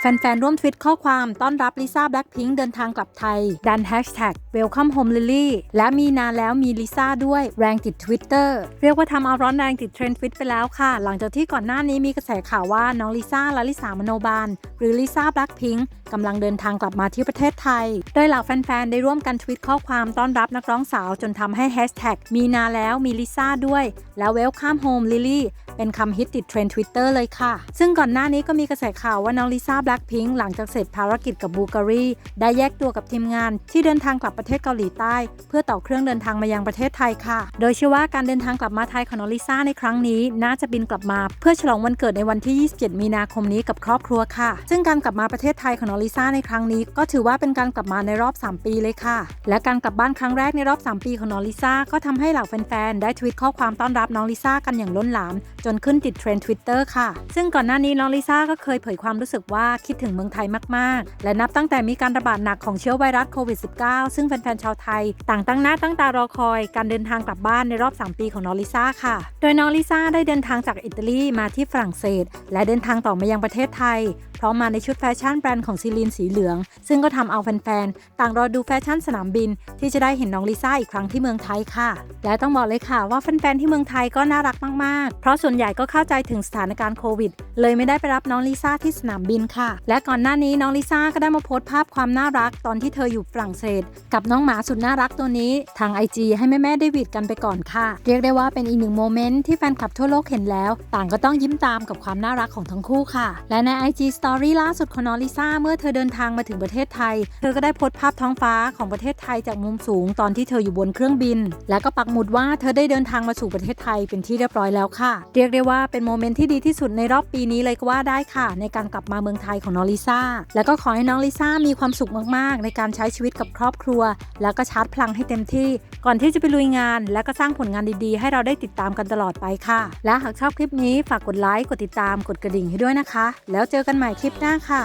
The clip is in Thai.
แฟนๆ ร่วมทวิตข้อความต้อนรับลิซ่าแบล็ k พิงค์เดินทางกลับไทย ดันแฮชแท็ก Welcome Home Lily และมีนานแล้วมีลิซ่าด้วยแรงติด Twitter เรียกว่าทำเอาร้อนแรงติดเทรนด์ทวิตไปแล้วค่ะ หลังจากที่ก่อนหน้านี้มีกระแสข่าวว่าน้องลิซ่าและลิสามโนบาล หรือลิซ่าแบล็ k พิงค์กำลังเดินทางกลับมาที่ประเทศไทย โดยเหล่าแฟนๆ ได้ร่วมกันทวิตข้อความต้อนรับนักร้องสาวจนทำให้แฮชแท็กมีนาแล้วมีลิซ่าด้วย แล้ว Welcome Home Lily เป็นคำฮิตติดเทรนด์ทวิตเตอร์เลยค่ะ ซึ่งก่อนหน้านี้ก็มีกระแสข่าวว่าน้องลิซ่าแบล็ k พิงค์หลังจากเสร็จภารกิจกับบูการีได้แยกตัวกับทีมงาน ที่เดินทางกลับประเทศเกาหลีใต้ เพื่อต่อเครื่องเดินทางมายังประเทศไทยค่ะ โดยเชื่อว่าการเดินทางกลับมาไทยของน้องลิซ่าในครั้งนี้ น่าจะบินกลับมาเพื่อฉลองวันเกิดในวันที่ 27 มีนาคมนี้กับครอบครัวค่ะ ซึ่งการกลับมาประเทศไทยของน้องลิซ่าในครั้งนี้ ก็ถือว่าเป็นการกลับมาในรอบ 3 ปีเลยค่ะ และการกลับบ้านครั้งแรกในรอบ 3 ปีของน้องลิซ่าก็ทำให้เหล่าแฟนๆได้ทวิตข้อความต้อนรับน้องลิซ่ากันอย่างล้นหลามจนขึ้นติดเทรนด์ทวิตเตอร์ค่ะ ซึ่งก่อนหน้านี้น้องลิซ่าก็เคยเผยความรู้สึกว่าคิดถึงเมืองไทยมาก ๆ และนับตั้งแต่มีการระบาดหนักของเชื้อไวรัสโควิด -19 ซึ่งแฟนๆชาวไทย ต่างตั้งหน้าตั้งตารอคอย การเดินทางกลับบ้านในรอบ 3 ปีของน้องลิซ่าค่ะ โดยน้องลิซ่าได้เดินทางจากอิตาลีมาที่ฝรั่งเศส และเดินทางต่อมายังประเทศไทย พร้อมมาในชุดแฟชั่นแบรนด์ของซีลีนสีเหลือง ซึ่งก็ทำเอาแฟนๆ ต่างรอดูแฟชั่นสนามบิน ที่จะได้เห็นน้องลิซ่าอีกครั้งที่เมืองไทยค่ะ และต้องบอกเลยค่ะว่าแฟนๆ ที่เมืองไทยก็น่ารักมากๆ เพราะส่วนใหญ่ก็เข้าใจถึงสถานการณ์โควิด เลยไม่ได้ไปรับน้องลิซ่าที่สนามบินค่ะ และก่อนหน้านี้น้องลิซ่าก็ได้มาโพสต์ภาพความน่ารักตอนที่เธออยู่ฝรั่งเศส กับน้องหมาสุดน่ารักตัวนี้ ทาง IG ให้แม่ๆได้วีดกันไปก่อนค่ะ เรียกได้ว่าเป็นอีกหนึ่งโมเมนต์ที่แฟนคลับทั่วโลกเห็นแล้ว ต่างก็ต้องยิ้มตามกับความน่ารักของทั้งคู่ค่ะ และใน IG Story ล่าสุดของน้องลิซ่าเมื่อเธอเดินทางมาถึงประเทศไทย เธอก็ได้โพสต์ภาพท้องฟ้าของประเทศไทยจากมุมสูงตอนที่เธออยู่บนเครื่องบิน และก็ปักหมุดว่าเธอได้เดินทางมาสู่ประเทศไทยเป็นที่เรียบร้อยแล้วค่ะ เรียกได้ว่าเป็นโมเมนต์ที่ดีที่สุดในรอบปีนี้เลยก็ว่าได้ค่ะ ในการกลับมาเมืองไทยของน้องลิซ่า แล้วก็ขอให้น้องลิซ่ามีความสุขมากๆ ในการใช้ชีวิตกับครอบครัว แล้วก็ชาร์จพลังให้เต็มที่ ก่อนที่จะไปลุยงาน และก็สร้างผลงานดีๆ ให้เราได้ติดตามกันตลอดไปค่ะ และหากชอบคลิปนี้ฝากกดไลค์กดติดตามกดกระดิ่งให้ด้วยนะคะ แล้วเจอกันใหม่คลิปหน้าค่ะ